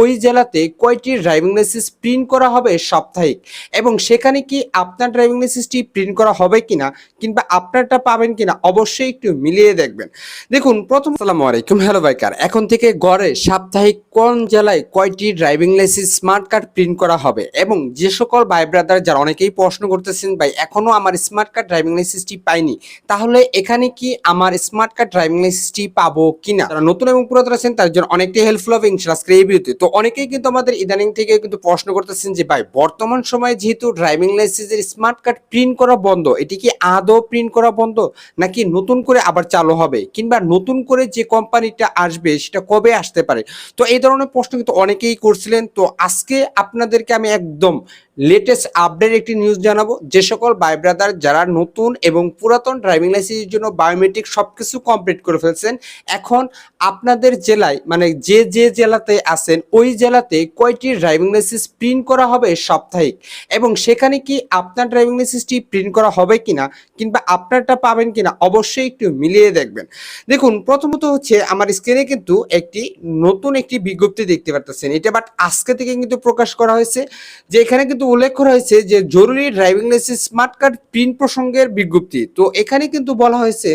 ওই জেলাতে কয়টি ড্রাইভিং লাইসেন্স প্রিন্ট করা হবে সাপ্তাহিক? এবং সেখানে কি আপনার ড্রাইভিং লাইসেন্সটি প্রিন্ট করা হবে কিনা কিংবা আপনারটা পাবেন কিনা অবশ্যই একটু মিলিয়ে দেখবেন। দেখুন, প্রথম আসসালামু আলাইকুম, হ্যালো বাইকার। এখন থেকে গড়ে সাপ্তাহিক কোন জেলায় কয়টি driving licence smart card print করা হবে? এবং যে সকল ভাই ব্রাদার যারা অনেকেই প্রশ্ন করতেছেন, ভাই এখনও আমার স্মার্ট কার্ড ড্রাইভিং লাইসেন্সটি পাইনি, তাহলে এখানে কি আমার স্মার্ট কার্ড ড্রাইভিং লাইসেন্সটি পাবো কিনা? যারা নতুন এবং পুরাতন আছেন তার জন্য অনেকটাই হেল্পফুল হবে ইনশাল্লাহ আজকের তো অনেকেই কিন্তু আমাদের ইদানিং থেকে কিন্তু প্রশ্ন করতেছেন যে, ভাই, বর্তমান সময়ে যেহেতু ড্রাইভিং লাইসেন্সের স্মার্ট কার্ড প্রিন্ট করা বন্ধ, এটি কি আদৌ প্রিন্ট করা বন্ধ? নাকি নতুন করে আবার চালু হবে? কিংবা নতুন করে যে কোম্পানিটা আসবে, সেটা কবে আসতে পারে? তো এই ধরনের প্রশ্ন কিন্তু অনেকেই করছিলেন। তো আজকে আপনাদেরকে আমি একদম লেটেস্ট আপডেট একটি নিউজ জানাব। যে সকল ভাই ব্রাদার যারা নতুন এবং পুরাতন ড্রাইভিং লাইসেন্সের জন্য বায়োমেট্রিক সব কিছু কমপ্লিট করে ফেলছেন, এখন আপনাদের জেলায় মানে যে যে জেলাতে আছেন, ওই জেলাতে কয়টি ড্রাইভিং লাইসেন্স প্রিন্ট করা হবে সাপ্তাহিক? এবং সেখানে কি আপনার ড্রাইভিং লাইসেন্সটি প্রিন্ট করা হবে কিনা, কিংবা আপনারটা পাবেন কিনা, অবশ্যই একটু মিলিয়ে দেখবেন। দেখুন, প্রথমত হচ্ছে আমার স্ক্রিনে কিন্তু একটি নতুন একটি বিজ্ঞপ্তি দেখতে পারতেছেন। এটা বাট আজকে থেকে কিন্তু প্রকাশ করা হয়েছে, যে এখানে কিন্তু উল্লেখ করা হয়েছে যে জরুরি driving licence smart card print প্রসঙ্গের বিজ্ঞপ্তি। তো এখানে কিন্তু বলা হয়েছে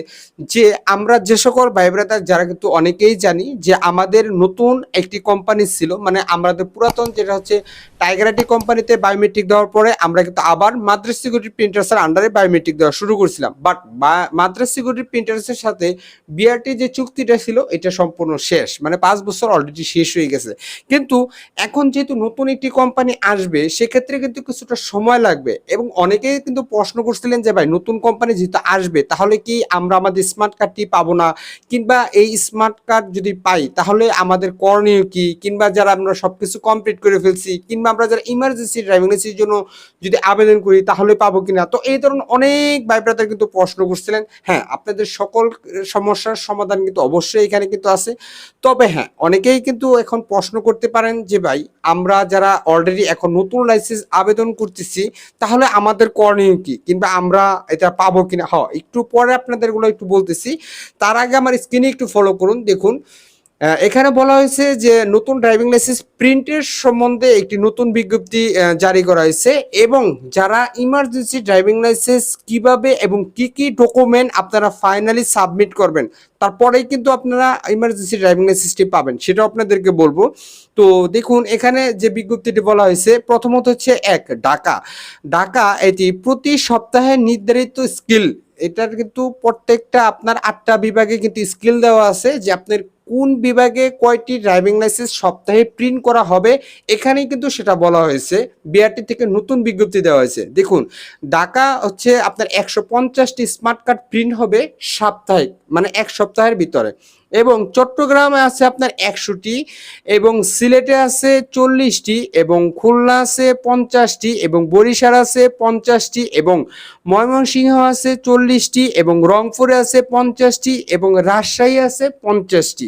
যে আমরা যে সকল ভাই ব্রাদার, যারা কিন্তু অনেকেই জানি যে আমাদের নতুন একটি কোম্পানি ছিল মানে আমাদের পুরাতন যেটা হচ্ছে টাইগারাটি কোম্পানিতে বায়োমেট্রিক দেওয়ার পরে আমরা কিন্তু আবার মাদ্রাস সিকিউরিটি প্রিন্টার্সের আন্ডারে বায়োমেট্রিক দেওয়া শুরু করেছিলাম। বাট মাদ্রাস সিকিউরিটি প্রিন্টার্সের সাথে বিআরটি যে চুক্তিটা ছিল, এটা সম্পূর্ণ শেষ। মানে পাঁচ বছর অলরেডি শেষ হয়ে গেছে। কিন্তু এখন যেহেতু নতুন একটি কোম্পানি আসবে, সেক্ষেত্রে কিন্তু কিছুটা সময় লাগবে। এবং অনেকেই কিন্তু প্রশ্ন করছিলেন যে, ভাই, নতুন কোম্পানি যেহেতু আসবে, তাহলে কি আমরা আমাদের স্মার্ট কার্ডটি পাবো না? কিংবা এই স্মার্ট কার্ড যদি পাই, তাহলে আমাদের করণীয় কি? কিংবা যারা আমরা সবকিছু কমপ্লিট করে ফেলছি, কিংবা আমরা যারা ইমার্জেন্সি ড্রাইভিং লাইসেন্সের জন্য যদি আবেদন করি, তাহলে পাবো কিনা? তো এই ধরনের অনেক ভাই ব্রাদার কিন্তু প্রশ্ন করছিলেন। হ্যাঁ আপনাদের সকল সমস্যার সমাধান কিন্তু অবশ্যই এখানে কিন্তু আছে। তবে হ্যাঁ অনেকেই কিন্তু এখন প্রশ্ন করতে পারেন যে, ভাই, আমরা যারা অলরেডি এখন নতুন লাইসেন্স আবেদন করতেছি, তাহলে আমাদের করণীয় কি? কিংবা আমরা এটা পাবো কিনা? হ, একটু পরে আপনাদেরগুলো একটু বলতেছি। তার আগে আমার স্ক্রিনে একটু ফলো করুন, দেখুন। এখানে বলা হয়েছে যে নতুন ড্রাইভিং লাইসেন্স প্রিন্টের সম্বন্ধে একটি নতুন বিজ্ঞপ্তি জারি করা হয়েছে এবং যারা ইমার্জেন্সি ড্রাইভিং লাইসেন্স কীভাবে এবং কি কি ডকুমেন্ট আপনারা ফাইনালি সাবমিট করবেন, তারপরেই কিন্তু আপনারা ইমার্জেন্সি ড্রাইভিং লাইসেন্সটি পাবেন সেটা আপনাদেরকে বলব। তো দেখুন, এখানে যে বিজ্ঞপ্তিটি বলা হয়েছে, প্রথমত হচ্ছে এক, ঢাকা। ঢাকা এটি প্রতি সপ্তাহে নির্ধারিত স্কিল এটার কিন্তু প্রত্যেকটা আপনার আটটা বিভাগে কিন্তু স্কিল দেওয়া আছে যে আপনার কোন বিভাগে কয়টি ড্রাইভিং লাইসেন্স সপ্তাহে প্রিন্ট করা হবে, এখানেই কিন্তু সেটা বলা হয়েছে। বিআরটি থেকে নতুন বিজ্ঞপ্তি দেওয়া হয়েছে। দেখুন, ঢাকা হচ্ছে আপনার একশো পঞ্চাশটি স্মার্ট কার্ড প্রিন্ট হবে সাপ্তাহিক মানে এক সপ্তাহের ভিতরে। এবং চট্টগ্রামে আছে আপনার একশোটি, এবং সিলেটে আছে চল্লিশটি, এবং খুলনা আছে পঞ্চাশটি, এবং বরিশাল আছে পঞ্চাশটি, এবং ময়মনসিংহ আছে চল্লিশটি, এবং রংপুরে আছে পঞ্চাশটি, এবং রাজশাহী আছে পঞ্চাশটি।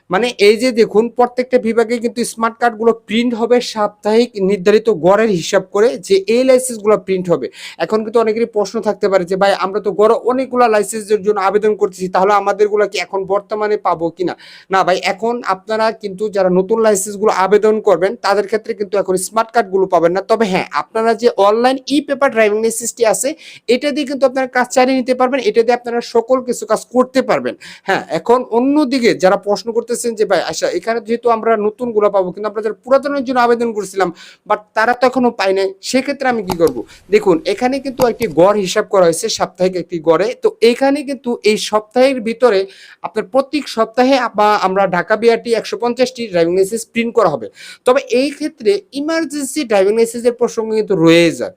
মানে এই যে দেখুন, প্রত্যেকটা বিভাগে কিন্তু স্মার্ট কার্ডগুলো প্রিন্ট হবে সাপ্তাহিক নির্ধারিত গড়ের হিসাব করে যে এই লাইসেন্সগুলো প্রিন্ট হবে। এখন কিন্তু অনেকেরই প্রশ্ন থাকতে পারে যে, ভাই, আমরা তো গড় অনেকগুলো লাইসেন্সের জন্য আবেদন করতেছি, তাহলে আমাদেরগুলো কি এখন বর্তমানে পাবো কিনা? না, ভাই, এখন আপনারা কিন্তু যারা নতুন লাইসেন্সগুলো আবেদন করবেন, তাদের ক্ষেত্রে কিন্তু এখন স্মার্ট কার্ডগুলো পাবেন না। তবে হ্যাঁ আপনারা যে অনলাইন ই পেপার ড্রাইভিং লাইসেন্সটি আছে, এটা দিয়ে কিন্তু আপনারা কাজ চালিয়ে নিতে পারবেন, এটা দিয়ে আপনারা সকল কিছু কাজ করতে পারবেন। হ্যাঁ এখন অন্যদিকে যারা প্রশ্ন করতেছেন যে, ভাই আচ্ছা এখানে যেহেতু আমরা নতুনগুলো পাবো, কিন্তু আমরা যারা পুরাতনের জন্য আবেদন করেছিলাম বাট তারা তো এখনও পাই নাই, সেক্ষেত্রে আমি কি করব? দেখুন, এখানে কিন্তু একটি গড় হিসাব করা হয়েছে, সাপ্তাহিক একটি গড়ে। তো এখানে কিন্তু এই সপ্তাহের ভিতরে আপনার প্রত্যেক সপ্তাহে বা আমরা ঢাকা বিআরটি একশো পঞ্চাশটি ড্রাইভিং লাইসেন্স প্রিন্ট করা হবে। তবে এই ক্ষেত্রে ইমার্জেন্সি ড্রাইভিং লাইসেন্সের প্রসঙ্গ কিন্তু রয়ে যায়।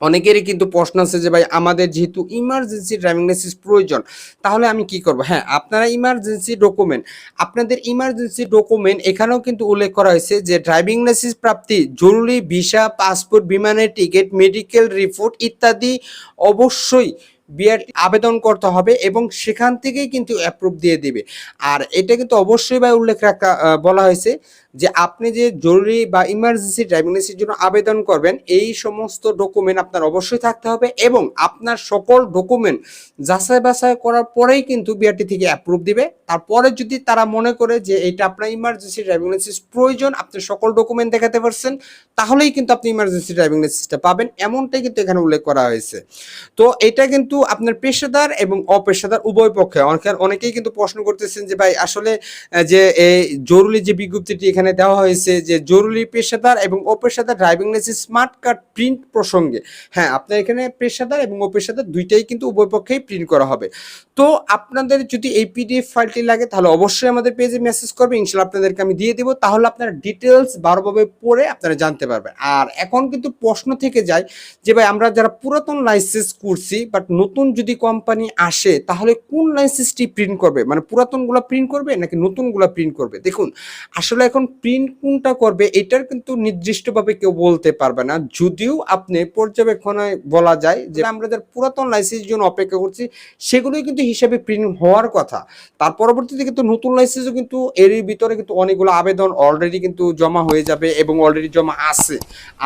অনেকেরই কিন্তু প্রশ্ন আছে যে ভাই, আমাদের যেহেতু ইমার্জেন্সি ড্রাইভিং লাইসেন্স প্রয়োজন, তাহলে আমি কি করব? হ্যাঁ আপনারা ইমার্জেন্সি ডকুমেন্ট আপনাদের ইমার্জেন্সি ডকুমেন্ট এখানেও কিন্তু উল্লেখ করা হয়েছে যে ড্রাইভিং লাইসেন্স প্রাপ্তি, জরুরি ভিসা পাসপোর্ট বিমানের টিকিট মেডিকেল রিপোর্ট ইত্যাদি অবশ্যই বিআরটি আবেদন করতে হবে এবং সেখান থেকেই কিন্তু অ্যাপ্রুভ দিয়ে দিবে। আর এটা কিন্তু অবশ্যই ভাই উল্লেখ রাখা বলা হয়েছে যে আপনি যে জরুরি বা ইমার্জেন্সি ড্রাইভিং লাইসেন্সের জন্য আবেদন করবেন, এই সমস্ত ডকুমেন্ট আপনার অবশ্যই থাকতে হবে এবং আপনার সকল ডকুমেন্ট যাচাই বাছাই করার পরেই কিন্তু বিআরটি থেকে অ্যাপ্রুভ দিবে। তারপরে যদি তারা মনে করে যে এটা আপনার ইমার্জেন্সি ড্রাইভিং লাইসেন্স প্রয়োজন, আপনি সকল ডকুমেন্ট দেখাতে পারছেন, তাহলেই কিন্তু আপনি ইমার্জেন্সি ড্রাইভিং লাইসেন্সটা পাবেন। এমনটাই কিন্তু এখানে উল্লেখ করা হয়েছে। তো এটা কিন্তু আপনার পেশাদার এবং অপেশাদার উভয় পক্ষে। অনেকে অনেকেই কিন্তু প্রশ্ন করতেছেন যে, ভাই, আসলে যে এই জরুরি যে বিজ্ঞপ্তিটি এখানে দেওয়া হয়েছে যে, জরুরি পেশাদার এবং অপেশাদার driving licence, smart card print প্রসঙ্গে। হ্যাঁ আপনার এখানে পেশাদার এবং অপেশাদার দুইটাই কিন্তু উভয় পক্ষেই প্রিন্ট করা হবে। তো আপনাদের যদি এই পিডিএফ ফাইলটি লাগে, তাহলে অবশ্যই আমাদের পেজে মেসেজ করবে। ইনশাল্লাহ আপনাদেরকে আমি দিয়ে দিব। তাহলে আপনারা ডিটেলস বারোভাবে পড়ে আপনারা জানতে পারবেন। আর এখন কিন্তু প্রশ্ন থেকে যায় যে, ভাই, আমরা যারা পুরাতন লাইসেন্স করছি, বাট নতুন যদি কোম্পানি আসে, তাহলে কোন লাইসেন্সটি প্রিন্ট করবে? মানে পুরাতনগুলো প্রিন্ট করবে নাকি নতুনগুলো প্রিন্ট করবে? দেখুন, আসলে এখন প্রিন্ট কোনটা করবে, এটার কিন্তু নির্দিষ্টভাবে কেউ বলতে পারবে না। যদিও আপনি পর্যবেক্ষণে বলা যায় যে আমরা যারা পুরাতন লাইসেন্সের জন্য অপেক্ষা করছি, সেগুলোই কিন্তু হিসাবে প্রিন্ট হওয়ার কথা। তার পরবর্তীতে কিন্তু নতুন লাইসেন্সও কিন্তু এর ভিতরে কিন্তু অনেকগুলো আবেদন অলরেডি কিন্তু জমা হয়ে যাবে এবং অলরেডি জমা আছে।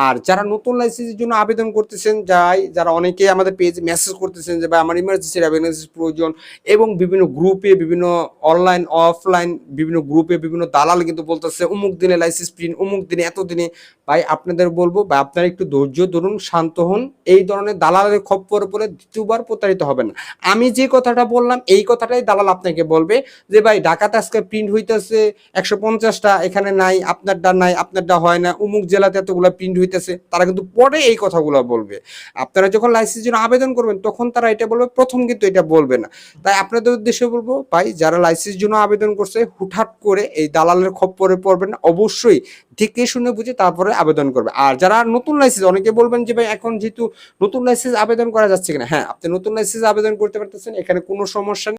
আর যারা নতুন লাইসেন্সের জন্য আবেদন করতেছেন, যাই যারা অনেকে আমাদের পেজে মেসেজ করতেছেন যে, ভাই, আমার ইমার্জেন্সি লাইসেন্স প্রয়োজন। এবং বিভিন্ন গ্রুপে বিভিন্ন অনলাইন অফলাইন বিভিন্ন গ্রুপে বিভিন্ন দালাল কিন্তু বলতেছে, অমুক দিনে লাইসেন্স প্রিন্ট অমুক দিনে এত দিনে ভাই, আপনাদের বলব বা আপনারা একটু ধৈর্য ধরুন, শান্ত হন। এই ধরনের দালালের খপ্পরে পরে দ্বিতীয়বার প্রতারিত হবেন আমি যে কথাটা বললাম, এই কথাটাই দালাল আপনাকে বলবে যে, ভাই ঢাকাতে আজকে প্রিন্ট হইতেছে একশো পঞ্চাশটা, এখানে নাই, আপনারটা নাই, আপনারটা হয় না, অমুক জেলাতে এতগুলো প্রিন্ট হইতেছে। তারা কিন্তু পরে এই কথাগুলো বলবে। আপনারা যখন লাইসেন্সের জন্য আবেদন করবেন, তখন তারা এটা বলবে, প্রথম কিন্তু এটা বলবে না। তাই আপনাদের উদ্দেশ্যে বলব, ভাই, যারা লাইসেন্সের জন্য আবেদন করছে, হুটহাট করে এই দালালের খপ্পরে পড়বেন অবশ্যই দেখে শুনে বুঝে তারপরে আবেদন করবে। আর যারা নতুন লাইসেন্স অনেকে বলবেন যে, ভাই, এখন যেহেতু নতুন লাইসেন্স আবেদন করা যাচ্ছে কিনা? হ্যাঁ আপনি নতুন লাইসেন্স আবেদন করতে পারতেছেন, এখানে কোনো সমস্যা